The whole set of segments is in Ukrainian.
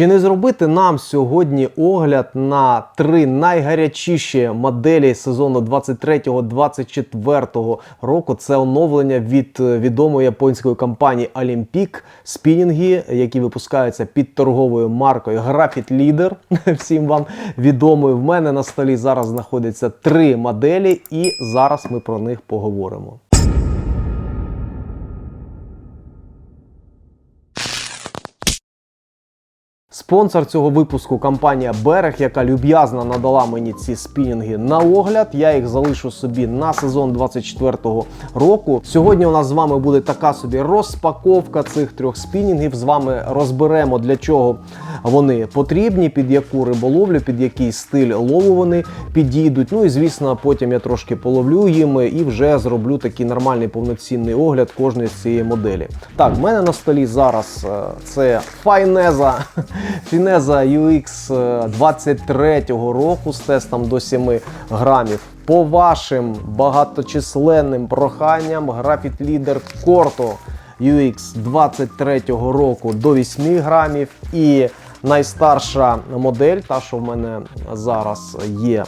Чи не зробити нам сьогодні огляд на три найгарячіші моделі сезону 23-24 року? Це оновлення від е, відомої японської компанії Olympic спінінги, які випускаються під торговою маркою Graphite Leader. Всім вам відомою. В мене на столі зараз знаходяться три моделі, і зараз ми про них поговоримо. Спонсор цього випуску компанія Берег, яка люб'язно надала мені ці спінінги на огляд. Я їх залишу собі на сезон 24-го року. Сьогодні у нас з вами буде така собі розпаковка цих трьох спінінгів. З вами розберемо для чого вони потрібні, під яку риболовлю, під який стиль лову вони підійдуть. Ну і звісно, потім я трошки половлю їм і вже зроблю такий нормальний повноцінний огляд кожної з цієї моделі. Так, в мене на столі зараз е, це Файнеза. Фінеза UX 23-го року з тестом до 7 грамів. По вашим багаточисленним проханням Graphite Leader Corto UX 23-го року до 8 грамів. І найстарша модель, та що в мене зараз є,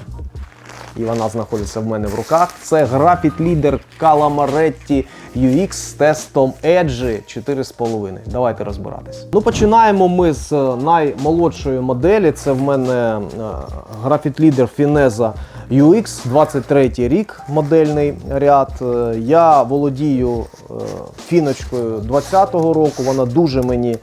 і вона знаходиться в мене в руках. Це Graphite Leader Calamaretti UX з тестом Edge 4,5. Давайте розбиратись. Ну, починаємо ми з наймолодшої моделі. Це в мене е, Graphite Leader Fineza UX 23 рік модельний ряд. Е, Я володію е, фіночкою 20-го року. Вона дуже мені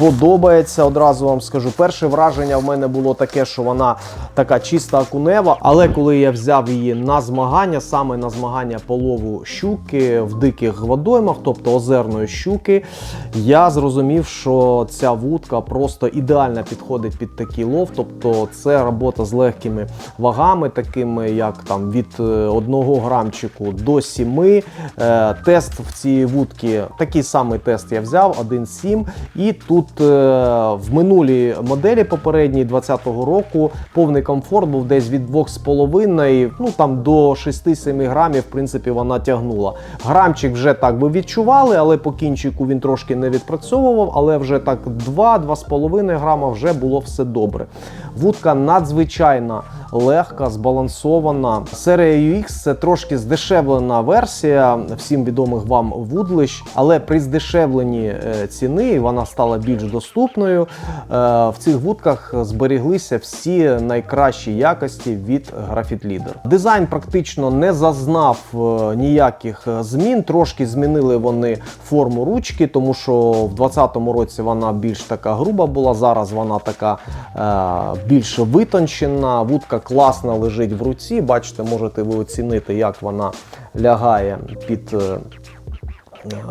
подобається. Одразу вам скажу. Перше враження в мене було таке, що вона така чиста окунева. Але коли я взяв її на змагання, саме на змагання по лову щуки в диких водоймах, тобто озерної щуки, я зрозумів, що ця вудка просто ідеально підходить під такий лов. Тобто це робота з легкими вагами, такими як там від е, 1 грамчику до 7. Е, Тест в цій вудці, такий самий тест я взяв, 1,7. І тут е, в минулій моделі попередній 20-го року повний комфорт був десь від 2,5 ну там до 6-7 грамів, в принципі, вона тягнула. Грамчик вже так би відчували, але по кінчику він трошки не відпрацьовував, але вже так 2-2,5 грама вже було все добре. Вудка надзвичайно легка, збалансована. Серія UX це трошки здешевлена версія всім відомих вам вудлищ, але при здешевленні е, ціни вона стала більш доступною. Е, В цих вудках зберіглися всі найкращі якості від Graphite Leader. Дизайн практично не зазнав е, ніяких змін. Трошки змінили вони форму ручки, тому що в 2020 році вона більш така груба була. Зараз вона така більш витончена. Вудка класно лежить в руці. Бачите, можете ви оцінити, як вона лягає під. е,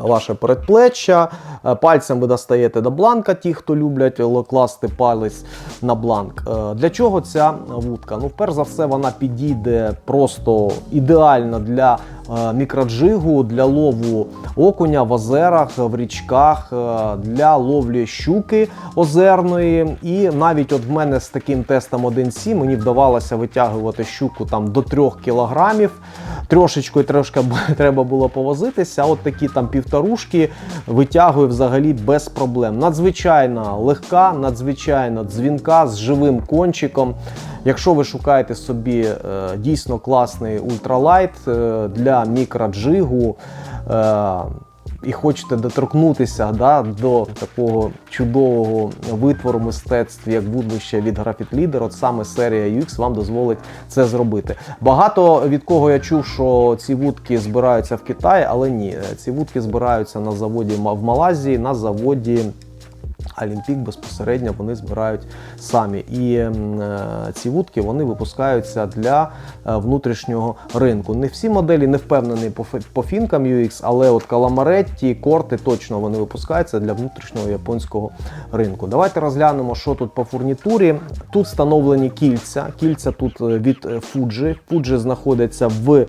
Ваше передплеччя, Е, пальцем ви достаєте до бланка, ті, хто люблять класти палець на бланк. Е, Для чого ця вудка? Ну, перш за все, вона підійде просто ідеально для мікроджигу, для лову окуня в озерах, в річках, е, для ловлі щуки озерної. І навіть от в мене з таким тестом 1.7 мені вдавалося витягувати щуку там до 3 кілограмів. Трошечкою трошки треба було повозитися. От такі там півторушки витягую взагалі без проблем. Надзвичайно легка, надзвичайно дзвінка з живим кончиком. Якщо ви шукаєте собі е, дійсно класний ультралайт е, для мікроджигу. Е, і хочете доторкнутися да, до такого чудового витвору мистецтв, як вудлище від Graphite Leader, от саме серія UX вам дозволить це зробити. Багато від кого я чув, що ці вудки збираються в Китаї, але ні, ці вудки збираються на заводі в Малайзії, на заводі. Олімпік безпосередньо вони збирають самі. І е, ці вудки вони випускаються для е, внутрішнього ринку. Не всі моделі не впевнені по, фінкам UX, але от Каламаретті, корти точно вони випускаються для внутрішнього японського ринку. Давайте розглянемо, що тут по фурнітурі. Тут встановлені кільця. Кільця тут е, від Fuji. Fuji знаходиться в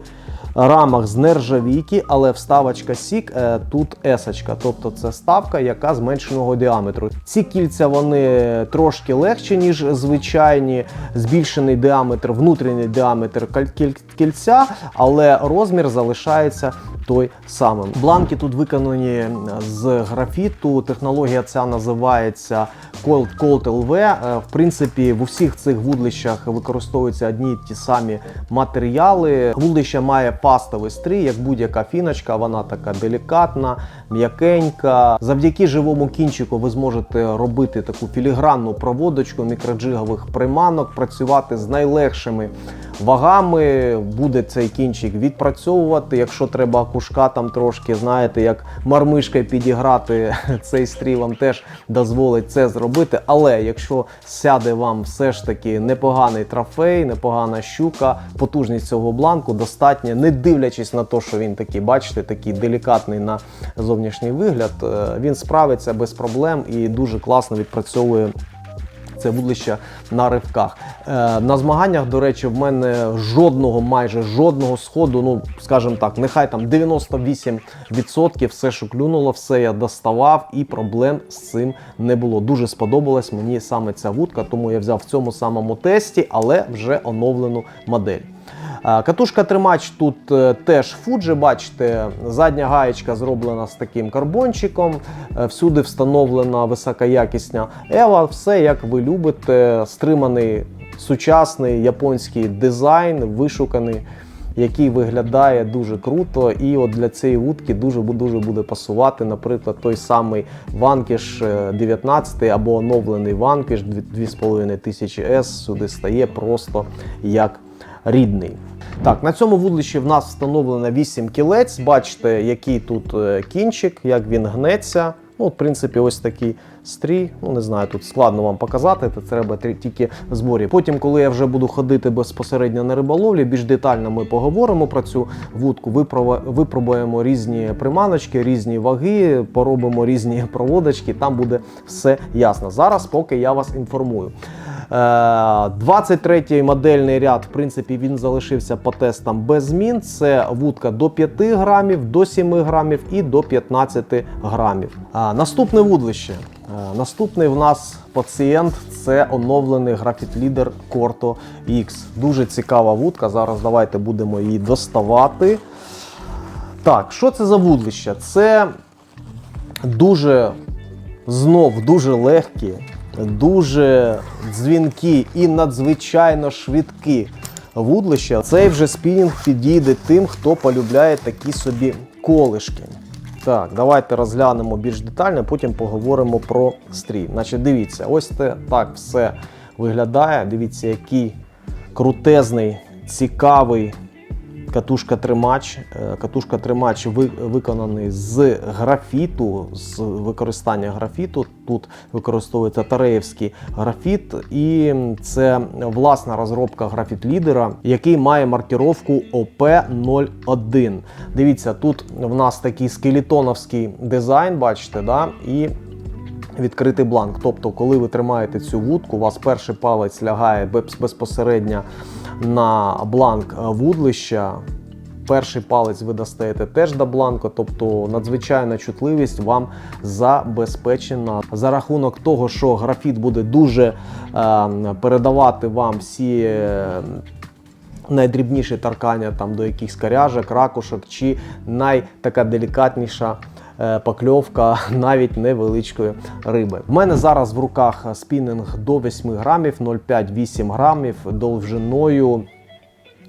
рамах з нержавійки, але вставочка сік е, тут есочка, тобто це ставка, яка зменшеного діаметру. Ці кільця вони трошки легші, ніж звичайні, збільшений діаметр, внутрішній діаметр кільця, але розмір залишається той самим. Бланки тут виконані з графіту. Технологія ця називається Cold LV. Е, В принципі, в усіх цих вудлищах використовуються одні й ті самі матеріали. Вудлище має пастовий стрій, як будь-яка фіночка. Вона така делікатна, м'якенька. Завдяки живому кінчику ви зможете робити таку філігранну проводочку мікроджигових приманок, працювати з найлегшими вагами. Буде цей кінчик відпрацьовувати. Якщо треба кушка там трошки, знаєте, як мармишкою підіграти, цей стрій вам теж дозволить це зробити. Але якщо сяде вам все ж таки непоганий трофей, непогана щука, потужність цього бланку достатня, не дивлячись на те, що він такий, бачите, такий делікатний на зовнішній вигляд, е, він справиться без проблем і дуже класно відпрацьовує це вудлище на ривках. Е, на змаганнях, до речі, в мене жодного, майже жодного сходу, ну скажімо так, нехай там 98% все, що клюнуло, все я доставав, і проблем з цим не було. Дуже сподобалась мені саме ця вудка, тому я взяв в цьому самому тесті, але вже оновлену модель. Катушка тримач тут е, теж Fuji, бачите, задня гаєчка зроблена з таким карбончиком, е, всюди встановлена високоякісна Ева. Все як ви любите, стриманий сучасний японський дизайн, вишуканий. Який виглядає дуже круто, і от для цієї вудки дуже дуже буде пасувати, наприклад, той самий е, 19 або оновлений Vanquish 2500 S сюди стає просто як рідний. Так, на цьому вудлищі в нас встановлено 8 кілець. Бачите, який тут е, кінчик, як він гнеться. Ну, в принципі, ось такий стрій. Ну, не знаю, тут складно вам показати, це треба тільки зборі. Потім, коли я вже буду ходити безпосередньо на риболовлі, більш детально ми поговоримо про цю вудку, випробуємо різні приманочки, різні ваги, поробимо різні проводочки, там буде все ясно. Зараз, поки я вас інформую. Е, 23-й модельний ряд, в принципі, він залишився по тестам без змін. Це вудка до 5 грамів, до 7 грамів і до 15 грамів. Наступне вудлище. Е, Наступний в нас пацієнт це оновлений графіт-лідер Corto X. Дуже цікава вудка. Зараз давайте будемо її доставати. Так, що це за вудлище? Це дуже знов дуже легкі, дуже дзвінкі і надзвичайно швидкі вудлища. Цей вже спінінг підійде тим, хто полюбляє такі собі колишки. Так, давайте розглянемо більш детально, потім поговоримо про стрій. Значить, дивіться, ось це так все виглядає. Дивіться, який крутезний, цікавий катушка-тримач. Е, Катушка-тримач виконаний з графіту, з використання графіту. Тут використовується тареївський графіт, і це власна розробка графіт-лідера, який має маркіровку ОП01. Дивіться, тут в нас такий скелетоновський дизайн, бачите, да? і відкритий бланк. Тобто, коли ви тримаєте цю вудку, у вас перший палець лягає безпосередньо на бланк е, вудлища. Перший палець ви достаєте теж до бланку, тобто надзвичайна чутливість вам забезпечена за рахунок того, що графіт буде дуже е, передавати вам всі. е, найдрібніші таркання там до якихось коряжок, ракушок чи найтака делікатніша покльовка навіть невеличкої риби. В мене зараз в руках спінінг до 8 грамів, 0,5-8 грамів довжиною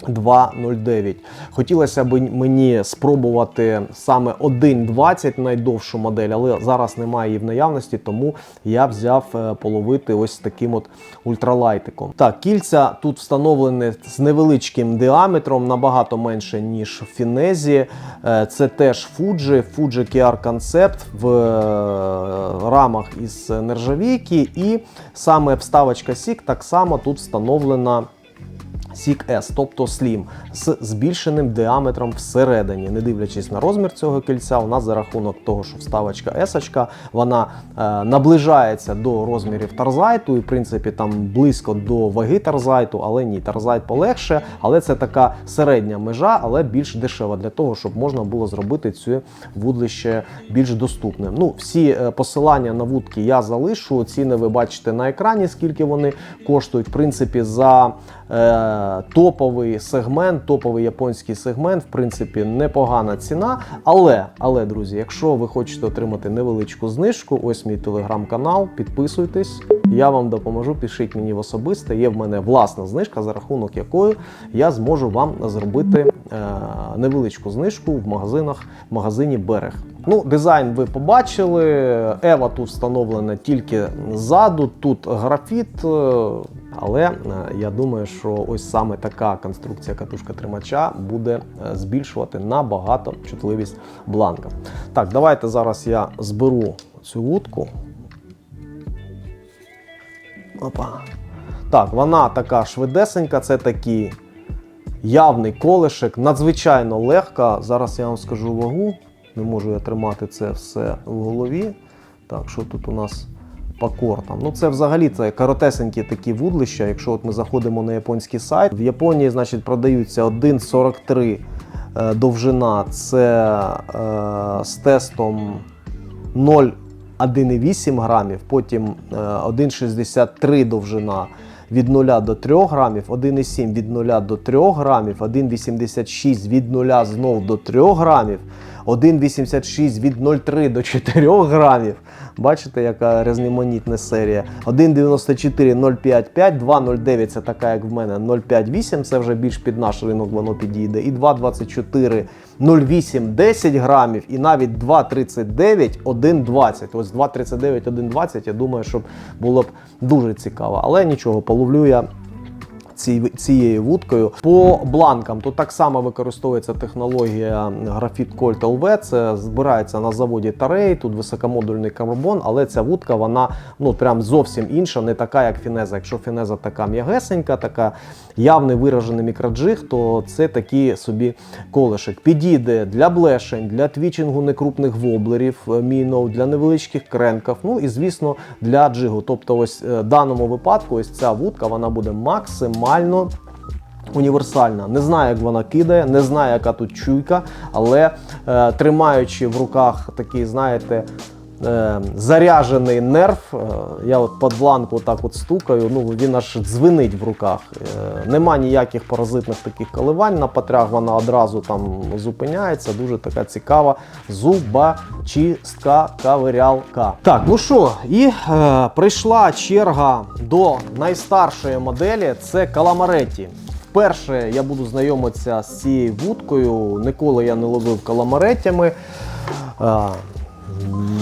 2,09. Хотілося б мені спробувати саме 1,20 найдовшу модель, але зараз немає її в наявності, тому я взяв е, половити ось таким от ультралайтиком. Так, кільця тут встановлені з невеличким діаметром, набагато менше, ніж в Фінезі. Е, Це теж Fuji, Fuji QR Concept в е, рамах із нержавійки, і саме вставочка Сік так само тут встановлена Сік S, тобто Slim, з збільшеним діаметром всередині. Не дивлячись на розмір цього кільця, у нас за рахунок того, що вставочка S, вона е, наближається до розмірів тарзайту, і в принципі там близько до ваги тарзайту, але ні, тарзайт полегше, але це така середня межа, але більш дешева для того, щоб можна було зробити це вудлище більш доступним. Ну, всі е, посилання на вудки я залишу. Ціни ви бачите на екрані, скільки вони коштують. В принципі, за топовий сегмент, топовий японський сегмент, в принципі, непогана ціна. Але, але, друзі, якщо ви хочете отримати невеличку знижку, ось мій телеграм-канал, підписуйтесь, я вам допоможу, пишіть мені в особисте. Є в мене власна знижка, за рахунок якої я зможу вам зробити е, невеличку знижку в магазинах, в магазині Берег. Ну, дизайн ви побачили. Ева тут встановлена тільки ззаду, тут графіт. Але е, я думаю, що ось саме така конструкція катушка тримача буде е, збільшувати набагато чутливість бланка. Так, давайте зараз я зберу цю вудку. Опа. Так, вона така швидесенька, це такий явний колешик, надзвичайно легка. Зараз я вам скажу вагу. Не можу я тримати це все в голові. Так, що тут у нас по кортам? Ну, це взагалі це коротесенькі такі вудлища. Якщо от ми заходимо на японський сайт, в Японії, значить, продаються 1,43 е, довжина. Це е, з тестом 0,1,8 грамів, потім е, 1,63 довжина від 0 до 3 грамів, 1,7 від 0 до 3 грамів, 1,86 від 0 знов до 3 грамів, 1,86 від 0,3 до 4 грамів. Бачите, яка різноманітна серія. 1,94 0,55, 2,09 це така, як в мене, 0,58, це вже більш під наш ринок воно підійде. І 2,24 0,8 10 грамів, і навіть 2,39 1,20. Ось 2,39 1,20, я думаю, щоб було б дуже цікаво. Але нічого, половлю я цією вудкою. По бланкам тут так само використовується технологія графіт Colt ЛВ. Це збирається на заводі Тарей, тут високомодульний карбон, але ця вудка вона ну прям зовсім інша, не така, як фінеза. Якщо фінеза така м'ягесенька, така явний виражений мікроджиг, то це такий собі колешик. Підійде для блешень, для твічингу некрупних воблерів, е, мінов, для невеличких кренків, ну і звісно для джигу. Тобто, ось е, в даному випадку, ось ця вудка вона буде максимально універсальна. Не знаю, як вона кидає, не знаю, яка тут чуйка, але е, тримаючи в руках такий, знаєте. Е, Заряжений нерв, е, я от під бланку так от стукаю, ну він аж дзвенить в руках. Е, Нема ніяких паразитних таких коливань на патрях, вона одразу там зупиняється. Дуже така цікава зубочистка кавирялка. Так, ну що, і е, прийшла черга до найстаршої моделі. Це Каламареті. Вперше я буду знайомитися з цією вудкою. Ніколи я не ловив каламаретями.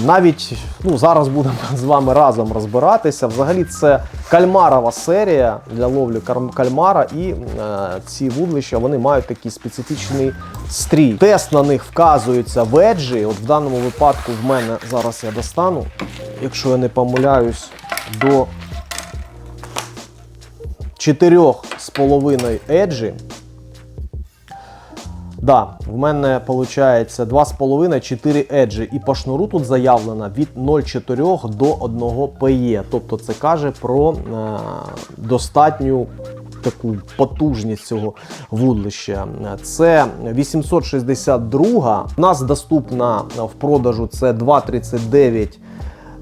Навіть ну, зараз будемо з вами разом розбиратися. Взагалі, це кальмарова серія для ловлі кальмара, і е, ці вудлища вони мають такий специфічний стрій. Тест на них вказується веджі. От в даному випадку в мене зараз я достану, якщо я не помиляюсь, до 4,5 еджі. Да, в мене виходить 2,5-4 еджі. І по шнуру тут заявлено від 0,4 до 1 PE. Тобто це каже про е, достатню таку потужність цього вудлища. Це 862. У нас доступна в продажу це 2,39.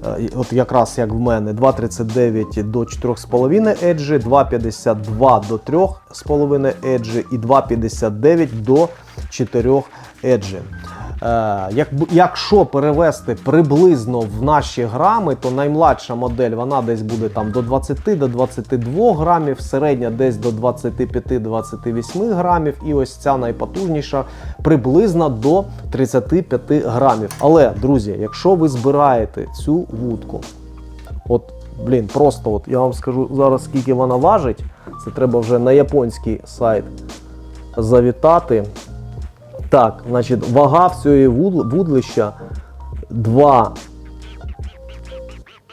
Е, От якраз як в мене 2,39 до 4,5 еджі, 2,52 до 3,5 еджі і 2,59 до 4 еджі. Як, якщо перевести приблизно в наші грами, то наймладша модель вона десь буде там до 20 до 22 грамів, середня десь до 25-28 грамів, і ось ця найпотужніша приблизно до 35 грамів. Але, друзі, якщо ви збираєте цю вудку, от, блін, просто от я вам скажу зараз, скільки вона важить. Це треба вже на японський сайт завітати. Так, значить, вага в цієї вудлища 2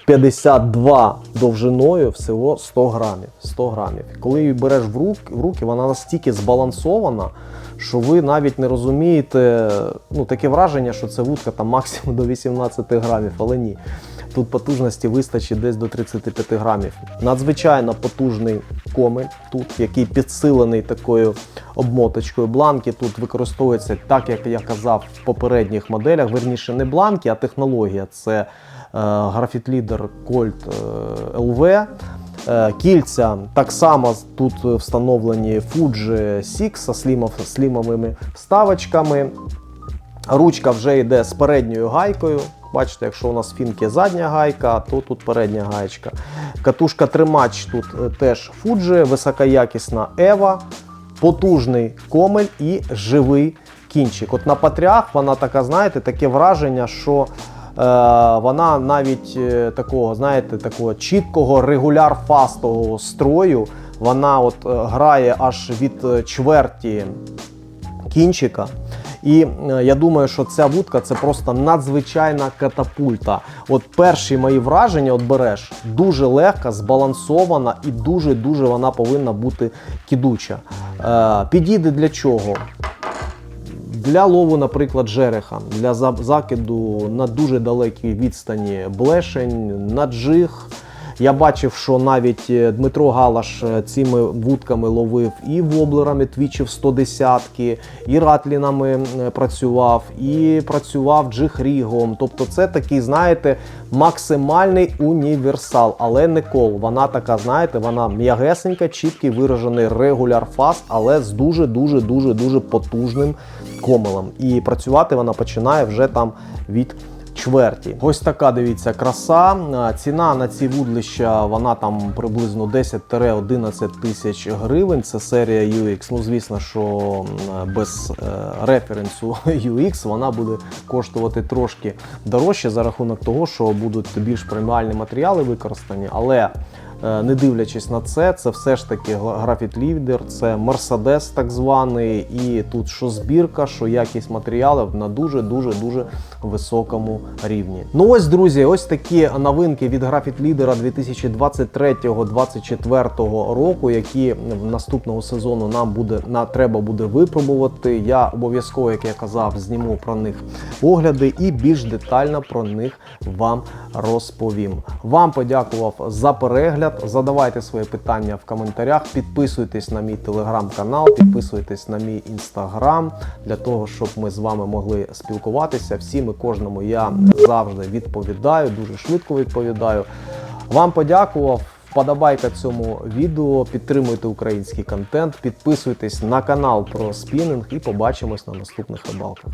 52 довжиною всього 100 грамів. 100 грамів. Коли її береш в руки, в руки, вона настільки збалансована, що ви навіть не розумієте, ну таке враження, що це вудка там максимум до 18 грамів, але ні. Тут потужності вистачить десь до 35 грамів. Надзвичайно потужний комель, тут, який підсилений такою обмоточкою. Бланки тут використовуються так, як я казав в попередніх моделях. Верніше, не бланки, а технологія. Це е, Leader Colt е, LV. Е, Кільця так само тут встановлені Fuji Six з слімов- слімовими вставочками. Ручка вже йде з передньою гайкою. Бачите, якщо у нас фінки задня гайка, то тут передня гаєчка. Катушка тримач тут е, теж Fuji, високоякісна Ева, потужний комель і живий кінчик. От на патріах вона така, знаєте, таке враження, що е, вона навіть е, такого, знаєте, такого чіткого регуляр фастового строю. Вона от грає аж від чверті кінчика. І е, я думаю, що ця вудка це просто надзвичайна катапульта. От перші мої враження, от береш, дуже легка, збалансована і дуже-дуже вона повинна бути кидуча. Е, підійде для чого? Для лову, наприклад, жереха, для закиду на дуже далекій відстані блешень, на джиг. Я бачив, що навіть е, Дмитро Галаш е, цими вудками ловив і воблерами твічів 110-ки, і ратлінами е, працював, і працював джихрігом. Тобто, це такий, знаєте, максимальний універсал, але не кол. Вона така, знаєте, вона м'ягесенька, чіткий виражений регуляр фаст, але з дуже дуже дуже дуже потужним комелем. І працювати вона починає вже там від чверті. Ось така дивіться краса. Ціна на ці вудлища вона там приблизно 10-11 тисяч гривень. Це серія UX. Ну звісно, що без е, референсу UX вона буде коштувати трошки дорожче за рахунок того, що будуть більш преміальні матеріали використані, але. Е, Не дивлячись на це, це все ж таки графіт лідер, це Мерседес так званий, і тут що збірка, що якість матеріалів на дуже дуже дуже високому рівні. Ну ось, друзі, ось такі новинки від графіт лідера 2023-2024 року, які в наступного сезону нам буде на треба буде випробувати. Я обов'язково, як я казав, зніму про них огляди і більш детально про них вам розповім. Вам подякував за перегляд. Задавайте свої питання в коментарях. Підписуйтесь на мій телеграм-канал, підписуйтесь на мій інстаграм для того, щоб ми з вами могли спілкуватися. Всім і кожному я завжди відповідаю, дуже швидко відповідаю. Вам подякував. Вподобайка цьому відео, підтримуйте український контент, підписуйтесь на канал про спінінг і побачимось на наступних рибалках.